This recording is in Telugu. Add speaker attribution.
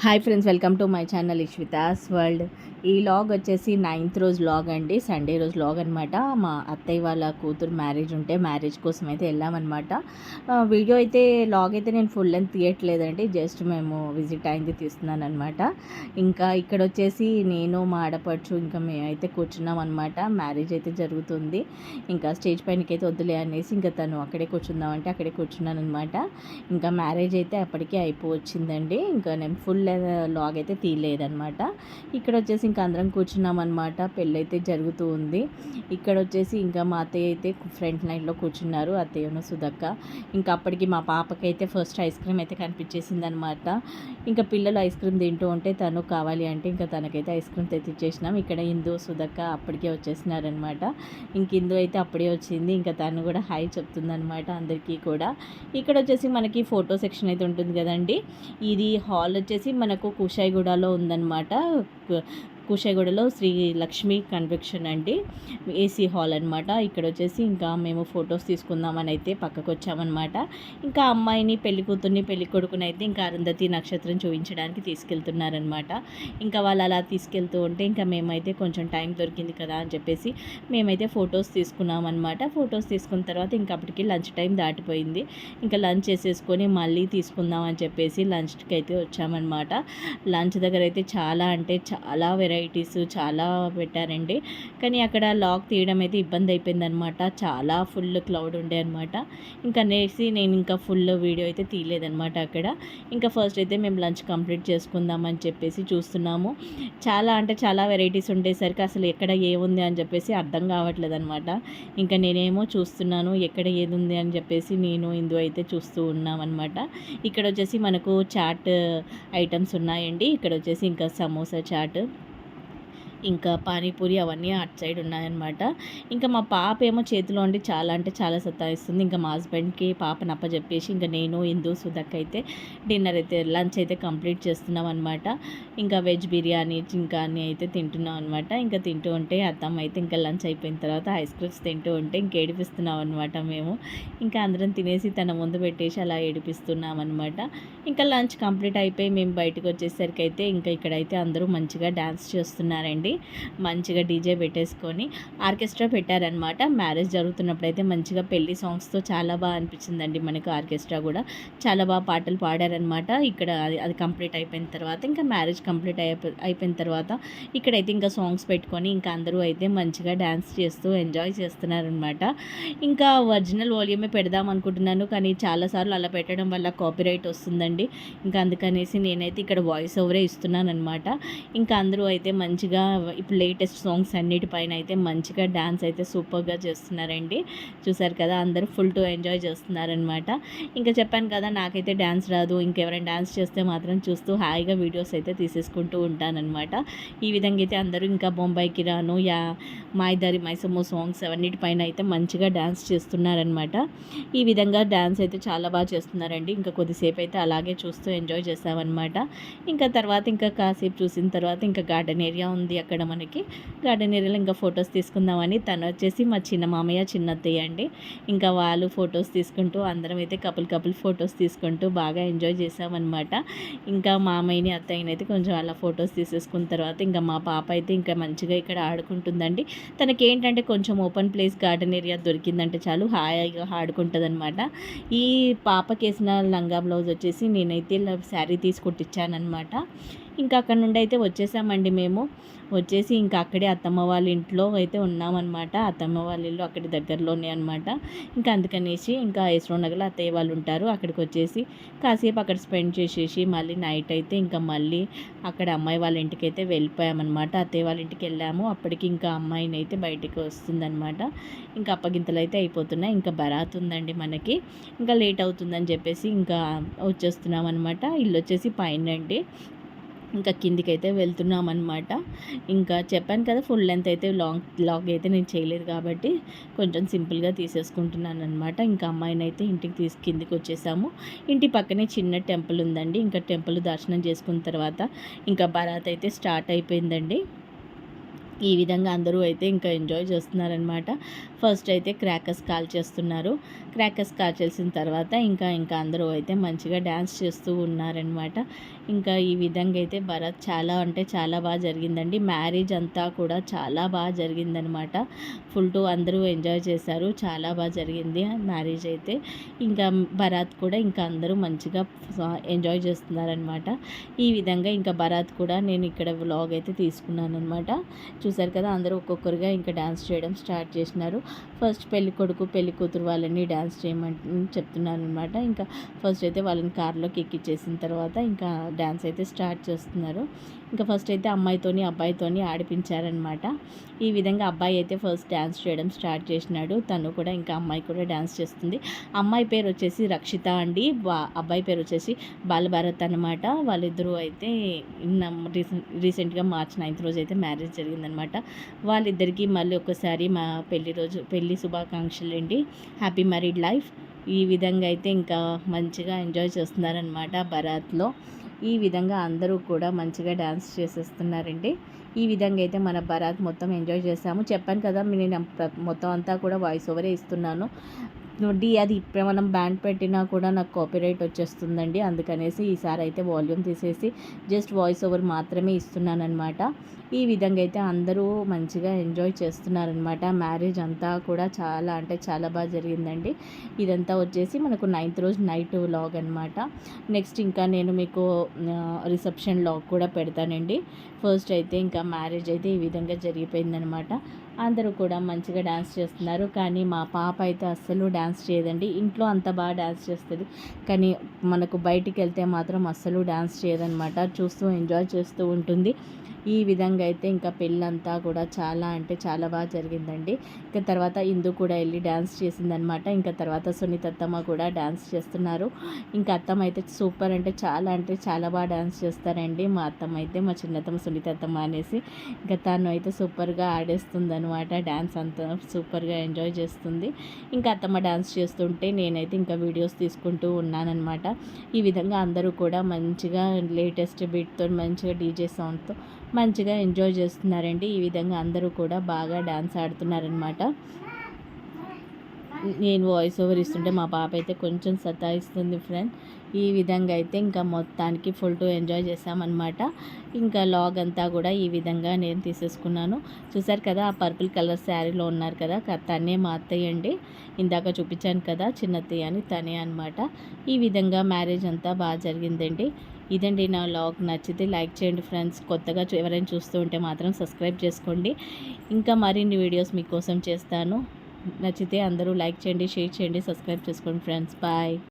Speaker 1: Hi friends, welcome to my channel Ishwita's World. ఈ లాగ్ వచ్చేసి నైన్త్ రోజు లాగ్ అండి సండే రోజు లాగ్ అనమాట మా అత్తయ్య వాళ్ళ కూతురు మ్యారేజ్ ఉంటే మ్యారేజ్ కోసం అయితే వెళ్ళామన్నమాట వీడియో అయితే లాగ్ అయితే నేను ఫుల్ లెంత్ తీయట్లేదండి జస్ట్ మేము విజిట్ అయింది తీస్తున్నాను అనమాట ఇంకా ఇక్కడ వచ్చేసి నేను మా ఆడపడుచు ఇంకా మేమైతే కూర్చున్నాం అనమాట మ్యారేజ్ అయితే జరుగుతుంది ఇంకా స్టేజ్ పైనకైతే వద్దులే అనేసి ఇంకా తను అక్కడే కూర్చుందామంటే అక్కడే కూర్చున్నాను అనమాట ఇంకా మ్యారేజ్ అయితే అప్పటికే అయిపోవచ్చిందండి ఇంకా నేను ఫుల్ లాగ్ అయితే తీయలేదనమాట ఇక్కడ వచ్చేసి ఇంకా అందరం కూర్చున్నామన్నమాట పెళ్ళి అయితే జరుగుతూ ఉంది ఇక్కడ వచ్చేసి ఇంకా మా అత్తయ్య అయితే ఫ్రంట్ లైన్లో కూర్చున్నారు అత్తయ్యను సుధక్క ఇంకా అప్పటికి మా పాపకైతే ఫస్ట్ ఐస్ క్రీమ్ అయితే కనిపించేసింది అనమాట ఇంకా పిల్లలు ఐస్ క్రీమ్ తింటూ ఉంటే తను కావాలి అంటే ఇంకా తనకైతే ఐస్ క్రీమ్ తెచ్చిచ్చేసినాం ఇక్కడ ఇందు సుధక్క అప్పటికే వచ్చేసినారనమాట ఇంక ఇందు అయితే అప్పుడే వచ్చింది ఇంకా తను కూడా హాయ్ చెప్తుందనమాట అందరికీ కూడా ఇక్కడ వచ్చేసి మనకి ఫోటో సెక్షన్ అయితే ఉంటుంది కదండి ఇది హాల్ వచ్చేసి మనకు కుషాయిగూడలో ఉందన్నమాట కూషగూడలో శ్రీ లక్ష్మీ కన్వెక్షన్ అండి ఏసీ హాల్ అనమాట ఇక్కడ వచ్చేసి ఇంకా మేము ఫొటోస్ తీసుకుందామని అయితే పక్కకు వచ్చామన్నమాట ఇంకా అమ్మాయిని పెళ్లి కూతుర్ని పెళ్లి కొడుకుని అయితే ఇంకా అరుంధతి నక్షత్రం చూపించడానికి తీసుకెళ్తున్నారనమాట ఇంకా వాళ్ళు అలా తీసుకెళ్తూ ఉంటే ఇంకా మేమైతే కొంచెం టైం దొరికింది కదా అని చెప్పేసి మేమైతే ఫొటోస్ తీసుకున్నామన్నమాట ఫొటోస్ తీసుకున్న తర్వాత ఇంకా అప్పటికి లంచ్ టైం దాటిపోయింది ఇంకా లంచ్ చేసేసుకొని మళ్ళీ తీసుకుందాం అని చెప్పేసి లంచ్కి అయితే వచ్చామన్నమాట లంచ్ దగ్గర అయితే చాలా అంటే చాలా వెరైటీ వెరైటీస్ చాలా పెట్టారండి కానీ అక్కడ లాక్ తీయడం అయితే ఇబ్బంది అయిపోయిందనమాట చాలా ఫుల్ క్లౌడ్ ఉండే అనమాట ఇంకా అనేసి నేను ఇంకా ఫుల్ వీడియో అయితే తీయలేదనమాట అక్కడ ఇంకా ఫస్ట్ అయితే మేము లంచ్ కంప్లీట్ చేసుకుందామని చెప్పేసి చూస్తున్నాము చాలా అంటే చాలా వెరైటీస్ ఉండేసరికి అసలు ఎక్కడ ఏముంది అని చెప్పేసి అర్థం కావట్లేదు అనమాట ఇంకా నేనేమో చూస్తున్నాను ఎక్కడ ఏది ఉంది అని చెప్పేసి నేను ఇందు అయితే చూస్తూ ఉన్నామన్నమాట ఇక్కడ వచ్చేసి మనకు చాట్ ఐటమ్స్ ఉన్నాయండి ఇక్కడ వచ్చేసి ఇంకా సమోసా చాట్ ఇంకా పానీపూరి అవన్నీ అటు సైడ్ ఉన్నాయన్నమాట ఇంకా మా పాప ఏమో చేతిలో ఉండి చాలా అంటే చాలా సతాయిస్తుంది ఇంకా మా హస్బెండ్కి పాప నప్ప చెప్పేసి ఇంకా నేను ఇందు సుధక్ అయితే డిన్నర్ అయితే లంచ్ అయితే కంప్లీట్ చేస్తున్నాం అనమాట ఇంకా వెజ్ బిర్యానీ ఇంకా అన్నీ అయితే తింటున్నాం అనమాట ఇంకా తింటూ ఉంటే అత్తమ్మ అయితే ఇంకా లంచ్ అయిపోయిన తర్వాత ఐస్ క్రీమ్స్ తింటూ ఉంటే ఇంకా ఏడిపిస్తున్నాం అనమాట మేము ఇంకా అందరం తినేసి తన ముందు పెట్టేసి అలా ఏడిపిస్తున్నాం అనమాట ఇంకా లంచ్ కంప్లీట్ అయిపోయి మేము బయటకు వచ్చేసరికి అయితే ఇంకా ఇక్కడైతే అందరూ మంచిగా డ్యాన్స్ చేస్తున్నారండి అండి మంచిగా డీజే పెట్టేసుకొని ఆర్కెస్ట్రా పెట్టారనమాట మ్యారేజ్ జరుగుతున్నప్పుడు అయితే మంచిగా పెళ్లి సాంగ్స్తో చాలా బాగా అనిపించిందండి మనకు ఆర్కెస్ట్రా కూడా చాలా బాగా పాటలు పాడారనమాట ఇక్కడ అది కంప్లీట్ అయిపోయిన తర్వాత ఇంకా మ్యారేజ్ కంప్లీట్ అయిపోయిన తర్వాత ఇక్కడైతే ఇంకా సాంగ్స్ పెట్టుకొని ఇంకా అందరూ అయితే మంచిగా డ్యాన్స్ చేస్తూ ఎంజాయ్ చేస్తున్నారనమాట ఇంకా ఒరిజినల్ వాల్యూమే పెడదాం అనుకుంటున్నాను కానీ చాలాసార్లు అలా పెట్టడం వల్ల కాపీరైట్ వస్తుందండి ఇంకా అందుకనేసి నేనైతే ఇక్కడ వాయిస్ ఓవరే ఇస్తున్నాను అనమాట ఇంకా అందరూ అయితే మంచిగా ఇప్పుడు లేటెస్ట్ సాంగ్స్ అన్నిటిపైన అయితే మంచిగా డ్యాన్స్ అయితే సూపర్గా చేస్తున్నారండి చూసారు కదా అందరూ ఫుల్ టు ఎంజాయ్ చేస్తున్నారనమాట ఇంకా చెప్పాను కదా నాకైతే డ్యాన్స్ రాదు ఇంకెవరైనా డ్యాన్స్ చేస్తే మాత్రం చూస్తూ హాయిగా వీడియోస్ అయితే తీసేసుకుంటూ ఉంటానన్నమాట ఈ విధంగా అయితే అందరూ ఇంకా బొంబాయికి రాను యా మాయిదారి మైసమ్మ సాంగ్స్ అవన్నిటిపైన అయితే మంచిగా డ్యాన్స్ చేస్తున్నారనమాట ఈ విధంగా డ్యాన్స్ అయితే చాలా బాగా చేస్తున్నారండి ఇంకా కొద్దిసేపు అయితే అలాగే చూస్తూ ఎంజాయ్ చేస్తామన్నమాట ఇంకా తర్వాత ఇంకా కాసేపు చూసిన తర్వాత ఇంకా గార్డెన్ ఏరియా ఉంది అక్కడ మనకి గార్డెన్ ఏరియాలో ఇంకా ఫొటోస్ తీసుకుందామని తను వచ్చేసి మా చిన్న మామయ్య చిన్న అత్తయ్య అండి ఇంకా వాళ్ళు ఫొటోస్ తీసుకుంటూ అందరం అయితే కపుల్ కపుల్ ఫొటోస్ తీసుకుంటూ బాగా ఎంజాయ్ చేసామన్నమాట ఇంకా మామయ్యని అత్తయ్యని అయితే కొంచెం అలా ఫొటోస్ తీసేసుకున్న తర్వాత ఇంకా మా పాప అయితే ఇంకా మంచిగా ఇక్కడ ఆడుకుంటుందండి తనకి ఏంటంటే కొంచెం ఓపెన్ ప్లేస్ గార్డెన్ ఏరియా దొరికిందంటే చాలు హాయిగా ఆడుకుంటుంది అనమాట ఈ పాపకేసిన లంగా బ్లౌజ్ వచ్చేసి నేనైతే శారీ తీసుకొట్టించానమాట ఇంకా అక్కడ నుండి అయితే వచ్చేసామండి మేము వచ్చేసి ఇంకా అక్కడే అత్తమ్మ వాళ్ళ ఇంట్లో అయితే ఉన్నామన్నమాట అత్తమ్మ వాళ్ళ ఇల్లు అక్కడి దగ్గరలోనే అనమాట ఇంకా అందుకనేసి ఇంకా నగర్ అత్తయ్య వాళ్ళు ఉంటారు అక్కడికి వచ్చేసి కాసేపు అక్కడ స్పెండ్ చేసేసి మళ్ళీ నైట్ అయితే ఇంకా మళ్ళీ అక్కడ అమ్మాయి వాళ్ళ ఇంటికి అయితే వెళ్ళిపోయామన్నమాట అత్తయ్య వాళ్ళ ఇంటికి వెళ్ళాము అప్పటికి ఇంకా అమ్మాయిని అయితే బయటికి వస్తుందన్నమాట ఇంకా అప్పగింతలు అయితే అయిపోతున్నాయి ఇంకా బరాత్ ఉందండి మనకి ఇంకా లేట్ అవుతుందని చెప్పేసి ఇంకా వచ్చేస్తున్నాం అనమాట ఇల్లు వచ్చేసి పైన అండి ఇంకా కిందికైతే వెళ్తున్నాం అనమాట ఇంకా చెప్పాను కదా ఫుల్ లెంత్ అయితే లాంగ్ లాగ్ అయితే నేను చేయలేదు కాబట్టి కొంచెం సింపుల్గా తీసేసుకుంటున్నాను అనమాట ఇంకా అమ్మాయిని అయితే ఇంటికి తీసి కిందికి వచ్చేసాము ఇంటి పక్కనే చిన్న టెంపుల్ ఉందండి ఇంకా టెంపుల్ దర్శనం చేసుకున్న తర్వాత ఇంకా బరాత్ అయితే స్టార్ట్ అయిపోయిందండి ఈ విధంగా అందరూ అయితే ఇంకా ఎంజాయ్ చేస్తున్నారనమాట ఫస్ట్ అయితే క్రాకర్స్ కాల్ చేస్తున్నారు క్రాకర్స్ కాల్ చేసిన తర్వాత ఇంకా ఇంకా అందరూ అయితే మంచిగా డ్యాన్స్ చేస్తూ ఉన్నారనమాట ఇంకా ఈ విధంగా అయితే భరత్ చాలా అంటే చాలా బాగా జరిగిందండి మ్యారేజ్ అంతా కూడా చాలా బాగా జరిగిందనమాట ఫుల్ టూ అందరూ ఎంజాయ్ చేశారు చాలా బాగా జరిగింది మ్యారేజ్ అయితే ఇంకా భరత్ కూడా ఇంకా అందరూ మంచిగా ఎంజాయ్ చేస్తున్నారనమాట ఈ విధంగా ఇంకా భరత్ కూడా నేను ఇక్కడ వ్లాగ్ అయితే తీసుకున్నాను అనమాట చూశారు కదా అందరూ ఒక్కొక్కరుగా ఇంకా డ్యాన్స్ చేయడం స్టార్ట్ చేసినారు ఫస్ట్ పెళ్లి కొడుకు పెళ్లి కూతురు వాళ్ళని డ్యాన్స్ చేయమని చెప్తున్నారు అనమాట ఇంకా ఫస్ట్ అయితే వాళ్ళని కార్లోకి ఎక్కిచ్చేసిన తర్వాత ఇంకా డ్యాన్స్ అయితే స్టార్ట్ చేస్తున్నారు ఇంకా ఫస్ట్ అయితే అమ్మాయితోని అబ్బాయితోని ఆడిపించారనమాట ఈ విధంగా అబ్బాయి అయితే ఫస్ట్ డ్యాన్స్ చేయడం స్టార్ట్ చేసినాడు తను కూడా ఇంకా అమ్మాయి కూడా డ్యాన్స్ చేస్తుంది అమ్మాయి పేరు వచ్చేసి రక్షిత అండి అబ్బాయి పేరు వచ్చేసి బాలభారత్ అనమాట వాళ్ళిద్దరూ అయితే రీసెంట్ రీసెంట్గా మార్చి నైన్త్ రోజు అయితే మ్యారేజ్ జరిగిందనమాట అనమాట వాళ్ళిద్దరికీ మళ్ళీ ఒకసారి మా పెళ్లి రోజు పెళ్లి శుభాకాంక్షలు అండి హ్యాపీ మ్యారీడ్ లైఫ్ ఈ విధంగా అయితే ఇంకా మంచిగా ఎంజాయ్ చేస్తున్నారనమాట బరాత్లో ఈ విధంగా అందరూ కూడా మంచిగా డ్యాన్స్ చేసేస్తున్నారండి ఈ విధంగా అయితే మన బరాత్ మొత్తం ఎంజాయ్ చేసాము చెప్పాను కదా నేను మొత్తం అంతా కూడా వాయిస్ ఓవరే ఇస్తున్నాను నుండి అది మనం బ్యాండ్ పెట్టినా కూడా నాకు కాపీరైట్ వచ్చేస్తుందండి అందుకనేసి ఈసారి అయితే వాల్యూమ్ తీసేసి జస్ట్ వాయిస్ ఓవర్ మాత్రమే ఇస్తున్నానమాట ఈ విధంగా అయితే అందరూ మంచిగా ఎంజాయ్ చేస్తున్నారనమాట మ్యారేజ్ అంతా కూడా చాలా అంటే చాలా బాగా జరిగిందండి ఇదంతా వచ్చేసి మనకు నైన్త్ రోజు నైట్ లాగ్ అనమాట నెక్స్ట్ ఇంకా నేను మీకు రిసెప్షన్ లాగ్ కూడా పెడతానండి ఫస్ట్ అయితే ఇంకా మ్యారేజ్ అయితే ఈ విధంగా జరిగిపోయిందనమాట అందరూ కూడా మంచిగా డ్యాన్స్ చేస్తున్నారు కానీ మా పాప అయితే అస్సలు డ్యాన్స్ చేయదండి ఇంట్లో అంత బాగా డ్యాన్స్ చేస్తుంది కానీ మనకు బయటికి వెళ్తే మాత్రం అస్సలు డ్యాన్స్ చేయదనమాట చూస్తూ ఎంజాయ్ చేస్తూ ఉంటుంది ఈ విధంగా అయితే ఇంకా పెళ్ళంతా కూడా చాలా అంటే చాలా బాగా జరిగిందండి ఇంకా తర్వాత ఇందు కూడా వెళ్ళి డ్యాన్స్ చేసిందనమాట ఇంకా తర్వాత సునీత అత్తమ్మ కూడా డ్యాన్స్ చేస్తున్నారు ఇంకా అత్తమ్మ అయితే సూపర్ అంటే చాలా అంటే చాలా బాగా డ్యాన్స్ చేస్తారండి మా అత్తమ్మ అయితే మా చిన్నతమ్మ సునీత అత్తమ్మ అనేసి ఇంకా తను అయితే సూపర్గా ఆడేస్తుంది అనమాట డ్యాన్స్ అంతా సూపర్గా ఎంజాయ్ చేస్తుంది ఇంకా అత్తమ్మ డ్యాన్స్ చేస్తుంటే నేనైతే ఇంకా వీడియోస్ తీసుకుంటూ ఉన్నానన్నమాట ఈ విధంగా అందరూ కూడా మంచిగా లేటెస్ట్ బీట్తో మంచిగా డీజే సౌండ్తో మంచిగా ఎంజాయ్ చేస్తున్నారండి ఈ విధంగా అందరూ కూడా బాగా డ్యాన్స్ ఆడుతున్నారనమాట నేను వాయిస్ ఓవర్ ఇస్తుంటే మా పాప అయితే కొంచెం సతాయిస్తుంది ఫ్రెండ్ ఈ విధంగా అయితే ఇంకా మొత్తానికి ఫుల్ టు ఎంజాయ్ చేసామన్నమాట ఇంకా లాగ్ అంతా కూడా ఈ విధంగా నేను తీసేసుకున్నాను చూసారు కదా ఆ పర్పుల్ కలర్ శారీలో ఉన్నారు కదా తనే మా అత్తయ్య అండి ఇందాక చూపించాను కదా అత్తయ్య అని తనే అనమాట ఈ విధంగా మ్యారేజ్ అంతా బాగా జరిగిందండి ఇదండి నా లాగ్ నచ్చితే లైక్ చేయండి ఫ్రెండ్స్ కొత్తగా ఎవరైనా చూస్తూ ఉంటే మాత్రం సబ్స్క్రైబ్ చేసుకోండి ఇంకా మరిన్ని వీడియోస్ మీకోసం చేస్తాను నచ్చితే అందరూ లైక్ చేయండి షేర్ చేయండి సబ్స్క్రైబ్ చేసుకోండి ఫ్రెండ్స్ బాయ్